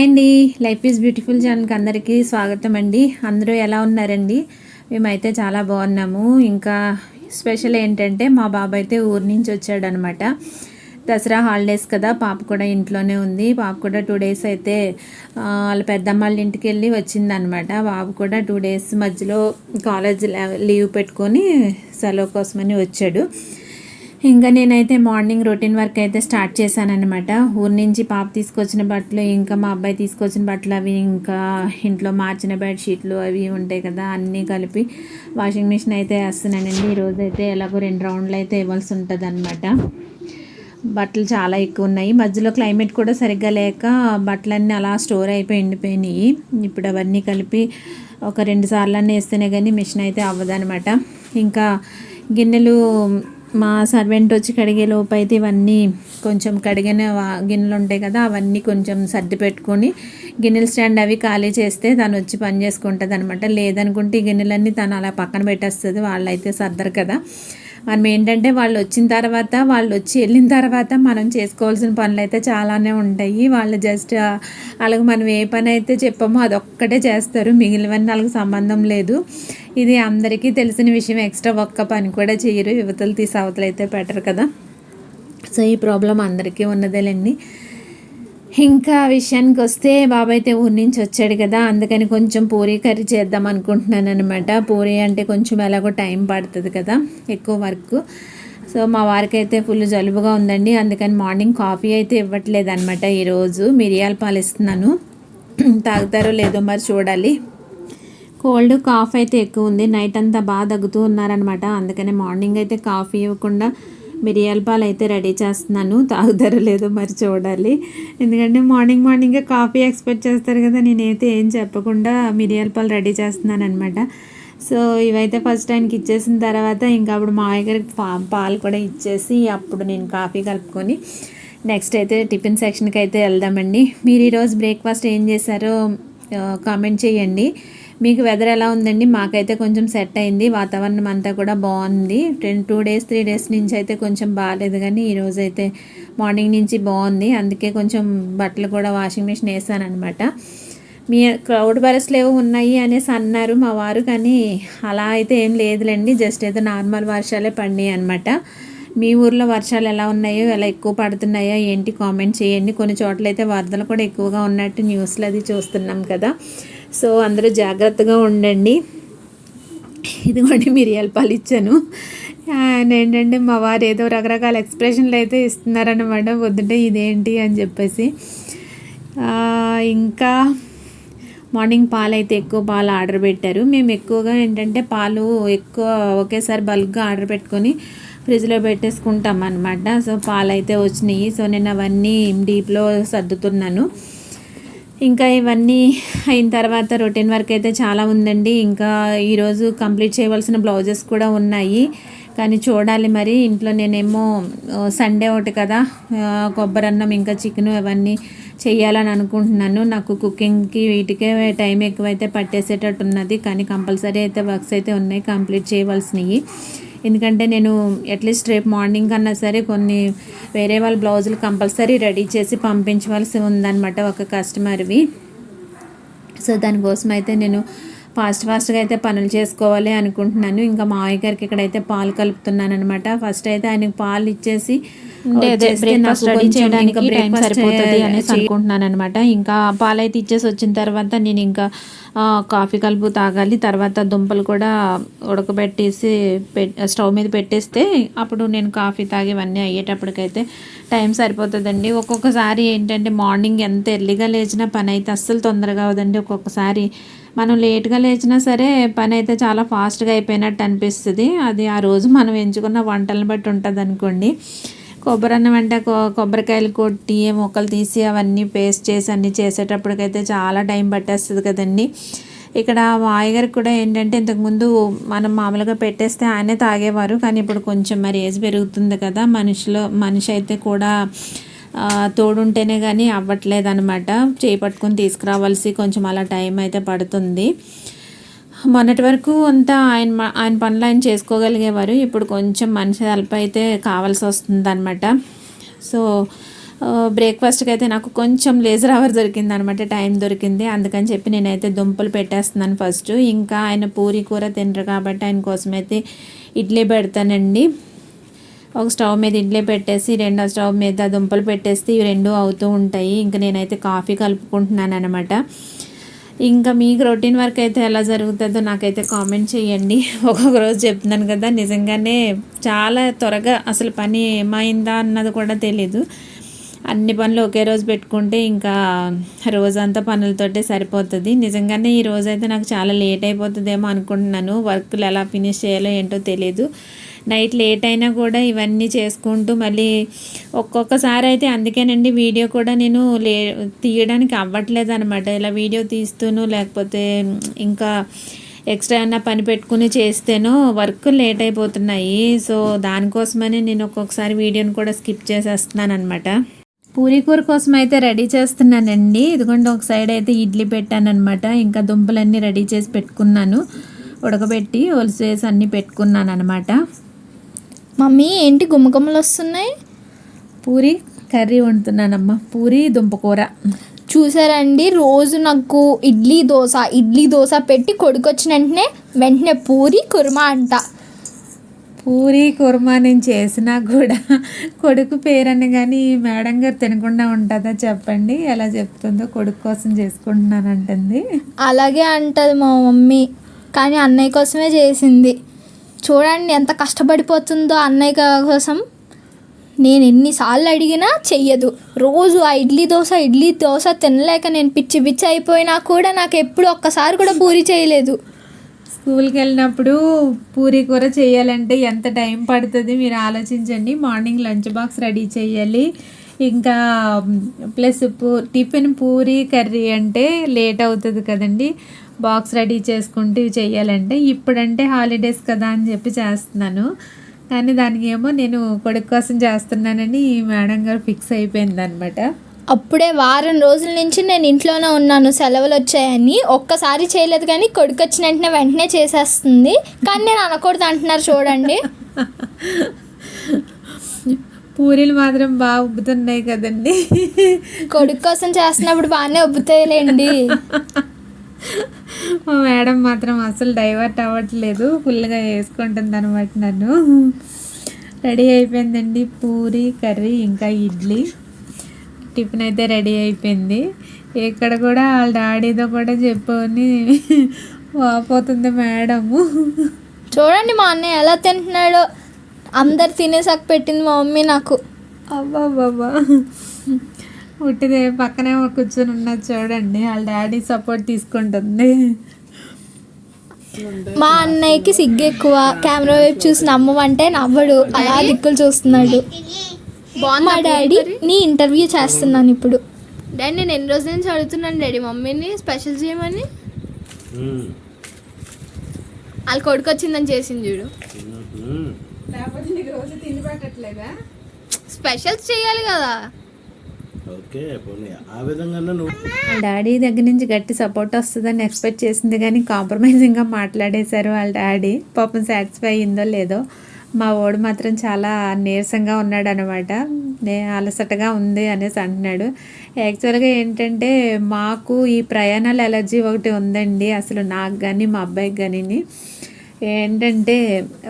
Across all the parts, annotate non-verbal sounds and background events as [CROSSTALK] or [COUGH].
Hi అండి. Life is beautiful ఛానల్కి అందరికీ స్వాగతం అండి. అందరూ ఎలా ఉన్నారండి? మేమైతే చాలా బాగున్నాము. ఇంకా స్పెషల్ ఏంటంటే మా బాబు అయితే ఊరి నుంచి వచ్చాడనమాట. దసరా హాలిడేస్ కదా పాప కూడా ఇంట్లోనే ఉంది. పాప కూడా టూ డేస్ అయితే వాళ్ళ పెద్దమ్మ వాళ్ళ ఇంటికి వెళ్ళి వచ్చిందనమాట. బాబు కూడా టూ డేస్ మధ్యలో కాలేజ్ లీవ్ పెట్టుకొని సెలవు కోసమని వచ్చాడు. ఇంకా నేనైతే మార్నింగ్ రొటీన్ వర్క్ అయితే స్టార్ట్ చేశానమాట ఊరి నుంచి పాప తీసుకొచ్చిన బట్టలు ఇంకా మా అబ్బాయి తీసుకొచ్చిన బట్టలు అవి ఇంకా ఇంట్లో మార్చిన బెడ్షీట్లు అవి ఉంటాయి కదా అన్నీ కలిపి వాషింగ్ మిషన్ అయితే వేస్తున్నానండి. ఈరోజు అయితే ఎలాగో రెండు రౌండ్లు అయితే ఇవ్వాల్సి ఉంటుంది అనమాట బట్టలు చాలా ఎక్కువ ఉన్నాయి. మధ్యలో క్లైమేట్ కూడా సరిగ్గా లేక బట్టలన్నీ అలా స్టోర్ అయిపోయి ఎండిపోయినాయి. ఇప్పుడు అవన్నీ కలిపి ఒక రెండు సార్లు అన్నీ వేస్తేనే కానీ మిషన్ అయితే అవ్వదనమాట ఇంకా గిన్నెలు మా సర్వెంట్ వచ్చి కడిగే లోపు అయితే ఇవన్నీ కొంచెం కడిగిన గిన్నెలు ఉంటాయి కదా అవన్నీ కొంచెం సర్ది పెట్టుకొని గిన్నెల స్టాండ్ అవి ఖాళీ చేస్తే తను వచ్చి పని చేసుకుంటుంది అనమాట లేదనుకుంటే ఈ గిన్నెలన్నీ తను అలా పక్కన పెట్టేస్తుంది వాళ్ళైతే సర్దరు కదా. మనం ఏంటంటే వాళ్ళు వచ్చిన తర్వాత వాళ్ళు వచ్చి వెళ్ళిన తర్వాత మనం చేసుకోవాల్సిన పనులు అయితే చాలానే ఉంటాయి. వాళ్ళు జస్ట్ వాళ్ళకి మనం ఏ పని అయితే చెప్పామో అదొక్కటే చేస్తారు. మిగిలినవన్నీ వాళ్ళకి సంబంధం లేదు. ఇది అందరికీ తెలిసిన విషయం. ఎక్స్ట్రా ఒక్క పని కూడా చేయరు. యువతలు తీసి అవతలైతే పెట్టరు కదా. సో ఈ ప్రాబ్లం అందరికీ ఉన్నదేలేండి. ఇంకా విషయానికి వస్తే బాబాయ్ అయితే ఊరి నుంచి వచ్చాడు కదా అందుకని కొంచెం పూరీ కర్రీ చేద్దాం అనుకుంటున్నాను అనమాట పూరీ అంటే కొంచెం ఎలాగో టైం పడుతుంది కదా ఎక్కువ వర్క్. సో మా వారికి అయితే ఫుల్ జలుబుగా ఉందండి అందుకని మార్నింగ్ కాఫీ అయితే ఇవ్వట్లేదు అనమాట ఈరోజు. మిరియాల పాలు ఇస్తున్నాను. [CLEARS THROAT] తాగుతారో లేదో మరి చూడాలి. కోల్డ్ కాఫ్ అయితే ఎక్కువ ఉంది నైట్ అంతా బాగా దగ్గుతూ ఉన్నారనమాట అందుకనే మార్నింగ్ అయితే కాఫీ ఇవ్వకుండా మిరియాల పాలు అయితే రెడీ చేస్తున్నాను. తాగుతారో లేదో మరి చూడాలి. ఎందుకంటే మార్నింగ్ మార్నింగే కాఫీ ఎక్స్పెక్ట్ చేస్తారు కదా నేనైతే ఏం చెప్పకుండా మిరియాల పాలు రెడీ చేస్తున్నాను అనమాట సో ఇవైతే ఫస్ట్ ఆయనకి ఇచ్చేసిన తర్వాత ఇంకా అప్పుడు మా గారికి పా- పాలు కూడా ఇచ్చేసి అప్పుడు నేను కాఫీ కలుపుకొని నెక్స్ట్ అయితే టిఫిన్ సెక్షన్కి అయితే వెళ్దామండి. మీరు ఈరోజు బ్రేక్ఫాస్ట్ ఏం చేశారో కామెంట్ చేయండి. మీకు వెదర్ ఎలా ఉందండి? మాకైతే కొంచెం సెట్ అయింది. వాతావరణం అంతా కూడా బాగుంది. Ten two days three days నుంచి అయితే కొంచెం బాగాలేదు కానీ ఈరోజు అయితే మార్నింగ్ నుంచి బాగుంది. అందుకే కొంచెం బట్టలు కూడా వాషింగ్ మిషన్ వేసాను అనమాట మీ క్రౌడ్ బరస్లు ఏవో ఉన్నాయి అనేసి అన్నారు మా వారు కానీ అలా అయితే ఏం లేదులేండి. జస్ట్ అయితే నార్మల్ వర్షాలే పడినాయి అనమాట మీ ఊర్లో వర్షాలు ఎలా ఉన్నాయో ఎలా ఎక్కువ పడుతున్నాయో ఏంటి? కామెంట్ చేయండి. కొన్ని చోట్ల అయితే వరదలు కూడా ఎక్కువగా ఉన్నట్టు న్యూస్లో అది చూస్తున్నాం కదా. సో అందరూ జాగ్రత్తగా ఉండండి. ఇదిగోండి మిరియాల పాలు ఇచ్చాను. అండ్ ఏంటంటే మా వారు ఏదో రకరకాల ఎక్స్ప్రెషన్లు అయితే ఇస్తున్నారనమాట పొద్దుంటే ఇదేంటి అని చెప్పేసి. ఇంకా మార్నింగ్ పాలు అయితే ఎక్కువ పాలు ఆర్డర్ పెట్టారు. మేము ఎక్కువగా ఏంటంటే పాలు ఎక్కువ ఒకేసారి బల్క్గా ఆర్డర్ పెట్టుకొని ఫ్రిడ్జ్లో పెట్టేసుకుంటాం అనమాట సో పాలు అయితే వచ్చినాయి. సో నేను అవన్నీ డీప్లో సర్దుతున్నాను. ఇంకా ఇవన్నీ అయిన తర్వాత రొటీన్ వర్క్ అయితే చాలా ఉందండి. ఇంకా ఈరోజు కంప్లీట్ చేయవలసిన బ్లౌజెస్ కూడా ఉన్నాయి. కానీ చూడాలి మరి. ఇంట్లో నేనేమో సండే ఒకటి కదా కొబ్బరన్నం కొబ్బరి అన్నం ఇంకా చికెన్ అవన్నీ చేయాలని అనుకుంటున్నాను. నాకు కుకింగ్కి వీటికే టైం ఎక్కువైతే పట్టేసేటట్టు ఉన్నది కానీ కంపల్సరీ అయితే వర్క్స్ అయితే ఉన్నాయి. కంప్లీట్ చేయవలసినవి. ఎందుకంటే నేను అట్లీస్ట్ రేపు మార్నింగ్ కన్నా సరే కొన్ని వేరే వాళ్ళ బ్లౌజులు కంపల్సరీ రెడీ చేసి పంపించవలసి ఉందన్నమాట ఒక కస్టమర్వి. సో దానికోసం అయితే నేను ఫాస్ట్ ఫాస్ట్గా అయితే పనులు చేసుకోవాలి అనుకుంటున్నాను. ఇంకా మావయ్య గారికి ఇక్కడైతే పాలు కలుపుతున్నాను అనమాట ఫస్ట్ అయితే ఆయనకు పాలు ఇచ్చేసి వచ్చేస్తే నాకు రెడీ కొంచెం చేయడానికి టైం సరిపోతుంది అనేసి అనుకుంటున్నాను అనమాట ఇంకా పాలైతే ఇచ్చేసి వచ్చిన తర్వాత నేను ఇంకా కాఫీ కలుపు తాగాలి. తర్వాత దుంపలు కూడా ఉడకబెట్టేసి స్టవ్ మీద పెట్టేస్తే అప్పుడు నేను కాఫీ తాగి ఇవన్నీ అయ్యేటప్పటికైతే టైం సరిపోతుందండి. ఒక్కొక్కసారి ఏంటంటే మార్నింగ్ ఎంత ఎర్లీగా లేచినా పని అయితే అస్సలు తొందరగా అవదండి ఒక్కొక్కసారి మనం లేట్గా లేచినా సరే పని అయితే చాలా ఫాస్ట్గా అయిపోయినట్టు అనిపిస్తుంది. అది ఆ రోజు మనం ఎంచుకున్న వంటలను బట్టి ఉంటుంది అనుకోండి కొబ్బరి అన్న అంటే కొ- కొబ్బరికాయలు కొట్టి మొక్కలు తీసి అవన్నీ పేస్ట్ చేసి అన్నీ చేసేటప్పటికైతే చాలా టైం పట్టేస్తుంది కదండి. ఇక్కడ మా గారికి కూడా ఏంటంటే ఇంతకుముందు మనం మామూలుగా పెట్టేస్తే ఆయనే తాగేవారు. కానీ ఇప్పుడు కొంచెం మరి ఏజ్ పెరుగుతుంది కదా మనిషిలో మనిషి అయితే కూడా తోడుంటేనే కానీ అవ్వట్లేదు అనమాట చేయి పట్టుకొని తీసుకురావాల్సి కొంచెం అలా టైం అయితే పడుతుంది. మొన్నటి వరకు అంతా ఆయన ఆయన పనులు ఆయన చేసుకోగలిగేవారు. ఇప్పుడు కొంచెం మనిషి హెల్ప్ అయితే కావాల్సి వస్తుంది అనమాట సో బ్రేక్ఫాస్ట్కి అయితే నాకు కొంచెం లేజర్ అవర్ దొరికింది అనమాట టైం దొరికింది. అందుకని చెప్పి నేనైతే దుంపలు పెట్టేస్తున్నాను ఫస్ట్. ఇంకా ఆయన పూరి కూర తినరు కాబట్టి ఆయన కోసం అయితే ఇడ్లీ పెడతానండి. ఒక స్టవ్ మీద ఇడ్లీ పెట్టేసి రెండో స్టవ్ మీద దుంపలు పెట్టేస్తే ఇవి రెండు అవుతూ ఉంటాయి. ఇంకా నేనైతే కాఫీ కలుపుకుంటున్నాను అనమాట ఇంకా మీకు రొటీన్ వర్క్ అయితే ఎలా జరుగుతుందో నాకైతే కామెంట్ చేయండి. [LAUGHS] ఒక్కొక్క రోజు చెప్తున్నాను కదా నిజంగానే చాలా త్వరగా అసలు పని ఏమైందా అన్నది కూడా తెలీదు. అన్ని పనులు ఒకే రోజు పెట్టుకుంటే ఇంకా రోజంతా పనులతోటే సరిపోతుంది. నిజంగానే ఈ రోజు అయితే నాకు చాలా లేట్ అయిపోతుందేమో అనుకుంటున్నాను. వర్క్లు ఎలా ఫినిష్ చేయాలో ఏంటో తెలియదు నైట్ లేట్ అయినా కూడా ఇవన్నీ చేసుకుంటూ మళ్ళీ ఒక్కొక్కసారి అయితే అందుకేనండి వీడియో కూడా నేను లే తీయడానికి అవ్వట్లేదు అనమాట ఇలా వీడియో తీస్తూను లేకపోతే ఇంకా ఎక్స్ట్రా ఏమన్నా పని పెట్టుకుని చేస్తేనో వర్క్ లేట్ అయిపోతున్నాయి. సో దానికోసమనే నేను ఒక్కొక్కసారి వీడియోని కూడా స్కిప్ చేసేస్తున్నాను అనమాట పూరి కూర కోసం అయితే రెడీ చేస్తున్నానండి. ఇదిగోండి ఒక సైడ్ అయితే ఇడ్లీ పెట్టానమాట ఇంకా దుంపలన్నీ రెడీ చేసి పెట్టుకున్నాను. ఉడకబెట్టి ఒలిసేసి అన్నీ పెట్టుకున్నాను అనమాట మమ్మీ ఏంటి గుమ్మగుమ్మలు వస్తున్నాయి? పూరి కర్రీ వండుతున్నానమ్మా. పూరి దుంపకూర చూసారండి రోజు నాకు ఇడ్లీ దోశ. ఇడ్లీ దోశ పెట్టి కొడుకొచ్చిన వెంటనే వెంటనే పూరి కుర్మా అంట. పూరి కుర్మా నేను చేసినా కూడా కొడుకు పేరని కానీ ఈ మేడం గారు తినకుండా ఉంటుందా చెప్పండి? ఎలా చెప్తుందో కొడుకు కోసం చేసుకుంటున్నానంటుంది. అలాగే అంటది మా మమ్మీ. కానీ అన్నయ్య కోసమే చేసింది. చూడండి ఎంత కష్టపడిపోతుందో అన్నయ్య కోసం. నేను ఎన్నిసార్లు అడిగినా చెయ్యదు. రోజు ఆ ఇడ్లీ దోశ ఇడ్లీ దోశ తినలేక నేను పిచ్చి పిచ్చి అయిపోయినా కూడా నాకు ఎప్పుడు ఒక్కసారి కూడా పూరి చేయలేదు. స్కూల్కి వెళ్ళినప్పుడు పూరి కూర చేయాలంటే ఎంత టైం పడుతుంది మీరు ఆలోచించండి. మార్నింగ్ లంచ్ బాక్స్ రెడీ చేయాలి. ఇంకా ప్లస్ పూ టిఫిన్ పూరి కర్రీ అంటే లేట్ అవుతుంది కదండి. బాక్స్ రెడీ చేసుకుంటూ ఇవి చేయాలంటే ఇప్పుడంటే హాలిడేస్ కదా అని చెప్పి చేస్తున్నాను. కానీ దానికి ఏమో నేను కొడుకు కోసం చేస్తున్నానని ఈ మేడం గారు ఫిక్స్ అయిపోయింది అనమాట అప్పుడే వారం రోజుల నుంచి నేను ఇంట్లోనే ఉన్నాను. సెలవులు వచ్చాయని ఒక్కసారి చేయలేదు కానీ కొడుకు వచ్చిన వెంటనే వెంటనే చేసేస్తుంది. కానీ నేను అనకూడదు అంటున్నారు చూడండి. [LAUGHS] పూరీలు మాత్రం బాగా ఉబ్బుతున్నాయి కదండి. కొడుకు కోసం చేస్తున్నప్పుడు బాగానే ఉబ్బుతాయిలేండి. మా మేడం మాత్రం అసలు డైవర్ట్ అవ్వట్లేదు. ఫుల్గా వేసుకుంటుంది అనమాట నన్ను. రెడీ అయిపోయిందండి పూరి కర్రీ ఇంకా ఇడ్లీ. టిఫిన్ అయితే రెడీ అయిపోయింది. ఇక్కడ కూడా వాళ్ళ డాడీతో కూడా చెప్పని వాపోతుంది మేడము. చూడండి మా అన్నయ్య ఎలా తింటున్నాడో. అందరు తినేసాక పెట్టింది మా మమ్మీ నాకు. అబ్బా బాబా ఉట్టిదే పక్కనే కూర్చొని ఉన్నది చూడండి వాళ్ళ డాడీ సపోర్ట్ తీసుకుంటుంది. మా అన్నయ్యకి సిగ్గు ఎక్కువ. కెమెరా వైపు చూసి నమ్మమంటే నవ్వడు. అలా దిక్కులు చూస్తున్నాడు. మా డాడీ? నీ ఇంటర్వ్యూ చేస్తున్నాను ఇప్పుడు. డాడీ నేను ఎన్ని రోజుల నుంచి అడుగుతున్నాను డాడీ? మమ్మీని స్పెషల్ చేయమని? వాళ్ళ కొడుకు వచ్చిందని చేసింది చూడు. స్పెషల్స్ చేయాలి కదా. ఓకే పోనీ. ఆ విధంగా నువ్వు వాళ్ళ డాడీ దగ్గర నుంచి గట్టి సపోర్ట్ వస్తుందని ఎక్స్పెక్ట్ చేసింది కానీ కాంప్రమైజింగ్గా మాట్లాడేశారు వాళ్ళ డాడీ. పాపం సాటిస్ఫై అయిందో లేదో మా ఓడు మాత్రం చాలా నీరసంగా ఉన్నాడు అనమాట నే అలసటగా ఉంది అనేసి అంటున్నాడు. యాక్చువల్గా ఏంటంటే మాకు ఈ ప్రయాణాల ఎలర్జీ ఒకటి ఉందండి అసలు నాకు కానీ మా అబ్బాయికి కానీ ఏంటంటే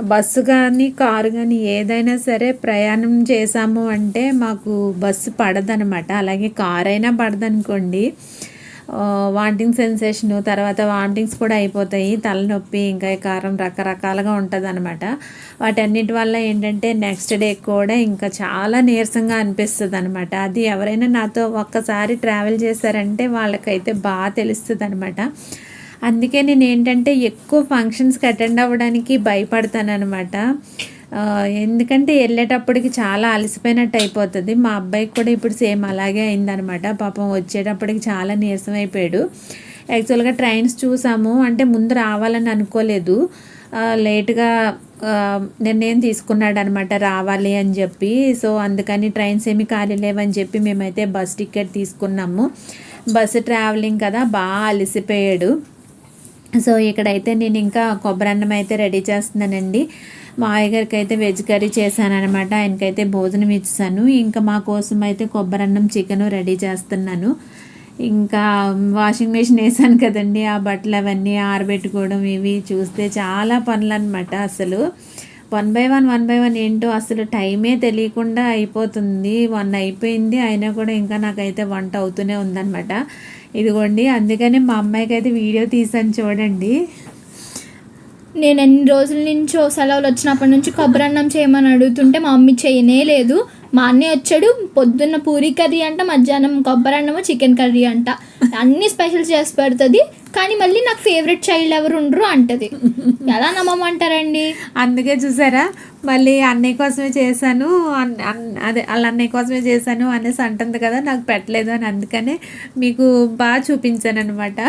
బస్సు కానీ కారు కానీ ఏదైనా సరే ప్రయాణం చేసాము అంటే మాకు బస్సు పడదనమాట. అలాగే కార్ అయినా పడదనుకోండి. వాంటింగ్ సెన్సేషను తర్వాత వాంటింగ్స్ కూడా అయిపోతాయి తలనొప్పి ఇంకా ఈ కారం రకరకాలుగా ఉంటుంది అనమాట వాటన్నిటి వల్ల ఏంటంటే నెక్స్ట్ డే కూడా ఇంకా చాలా నీరసంగా అనిపిస్తుంది అనమాట అది ఎవరైనా నాతో ఒక్కసారి ట్రావెల్ చేశారంటే వాళ్ళకైతే బాగా తెలుస్తుంది అనమాట అందుకే నేను ఏంటంటే ఎక్కువ ఫంక్షన్స్కి అటెండ్ అవ్వడానికి భయపడతాను అనమాట ఎందుకంటే వెళ్ళేటప్పటికి చాలా అలసిపోయినట్టు అయిపోతుంది. మా అబ్బాయికి కూడా ఇప్పుడు సేమ్ అలాగే అయిందనమాట పాపం వచ్చేటప్పటికి చాలా నీరసం అయిపోయాడు. యాక్చువల్గా ట్రైన్స్ చూసాము. అంటే ముందు రావాలని అనుకోలేదు. లేట్గా నిర్ణయం తీసుకున్నాడు అనమాట రావాలి అని చెప్పి. సో అందుకని ట్రైన్స్ ఏమి ఖాళీ లేవని చెప్పి మేమైతే బస్ టికెట్ తీసుకున్నాము. బస్సు ట్రావెలింగ్ కదా బాగా అలసిపోయాడు. సో ఇక్కడైతే నేను ఇంకా కొబ్బరి అన్నం అయితే రెడీ చేస్తున్నానండి. మా అయ్యగారికి అయితే వెజ్ కర్రీ చేశాననమాట ఆయనకైతే భోజనం ఇచ్చాను. ఇంకా మా కోసం అయితే కొబ్బరన్నం చికెను రెడీ చేస్తున్నాను. ఇంకా వాషింగ్ మెషిన్ వేసాను కదండి. ఆ బట్టలు అవన్నీ ఆరబెట్టుకోవడం ఇవి చూస్తే చాలా పనులు అనమాట అసలు. One by one one by one ఏంటో అసలు టైమే తెలియకుండా అయిపోతుంది. వన్ అయిపోయింది అయినా కూడా ఇంకా నాకైతే వంట అవుతూనే ఉందన్నమాట. ఇదిగోండి అందుకనే మా అమ్మాయికి అయితే వీడియో తీసాను చూడండి. నేను ఎన్ని రోజుల నుంచో సెలవులు వచ్చినప్పటి నుంచి కొబ్బరి అన్నం చేయమని అడుగుతుంటే మా మమ్మీ చేయనే లేదు. మా అన్నయ్య వచ్చాడు పొద్దున్న పూరి కర్రీ అంట మధ్యాహ్నం కొబ్బరి అన్నము చికెన్ కర్రీ అంట. అన్ని స్పెషల్ చేసి పెడుతుంది కానీ మళ్ళీ నాకు ఫేవరెట్ చైల్డ్ ఎవరు ఉండరు అంటది. ఎలా నమ్మమంటారండి? అందుకే చూసారా మళ్ళీ అన్నయ్య కోసమే చేశాను అదే వాళ్ళ అన్నయ్య కోసమే చేశాను అనేసి అంటుంది కదా నాకు పెట్టలేదు అని అందుకనే మీకు బాగా చూపించాను అనమాట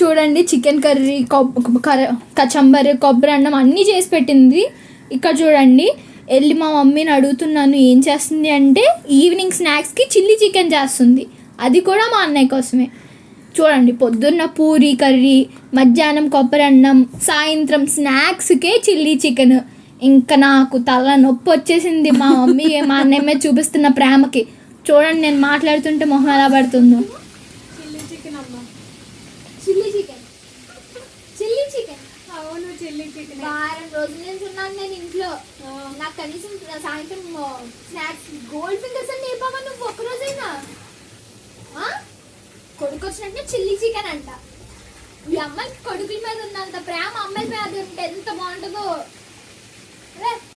చూడండి చికెన్ కర్రీ కచంబరి కొబ్బరి అన్నం అన్నీ చేసి పెట్టింది. ఇక్కడ చూడండి వెళ్ళి మా మమ్మీని అడుగుతున్నాను ఏం చేస్తుంది అంటే ఈవినింగ్ స్నాక్స్కి చిల్లీ చికెన్ చేస్తుంది. అది కూడా మా అన్నయ్య కోసమే. చూడండి పొద్దున్న పూరి కర్రీ మధ్యాహ్నం కొబ్బరి అన్నం సాయంత్రం స్నాక్స్కే చిల్లీ చికెన్. ఇంకా నాకు తల నొప్పి వచ్చేసింది మా మమ్మీ మా అన్నయ్య మీద చూపిస్తున్న ప్రేమకి. చూడండి నేను మాట్లాడుతుంటే మొహం ఎలా పడుతుందో. Chilli chicken chilli chicken. అవును చిల్లీ చికెన్ వారం రోజుల నుంచి ఉన్నాను నేను ఇంట్లో. నాకు కనీసం సాయంత్రం స్నాక్స్ గోల్డ్ ఫింగర్స్ అని నేర్పావా నువ్వు ఒక్క రోజైనా? కొడుకు వచ్చినట్టే చిల్లీ చికెన్ అంట. ఈ అమ్మాయికి కొడుకుల మీద ఉన్నంత ప్రేమ అమ్మాయిల మీద ఉంటే ఎంత బాగుంటుందో.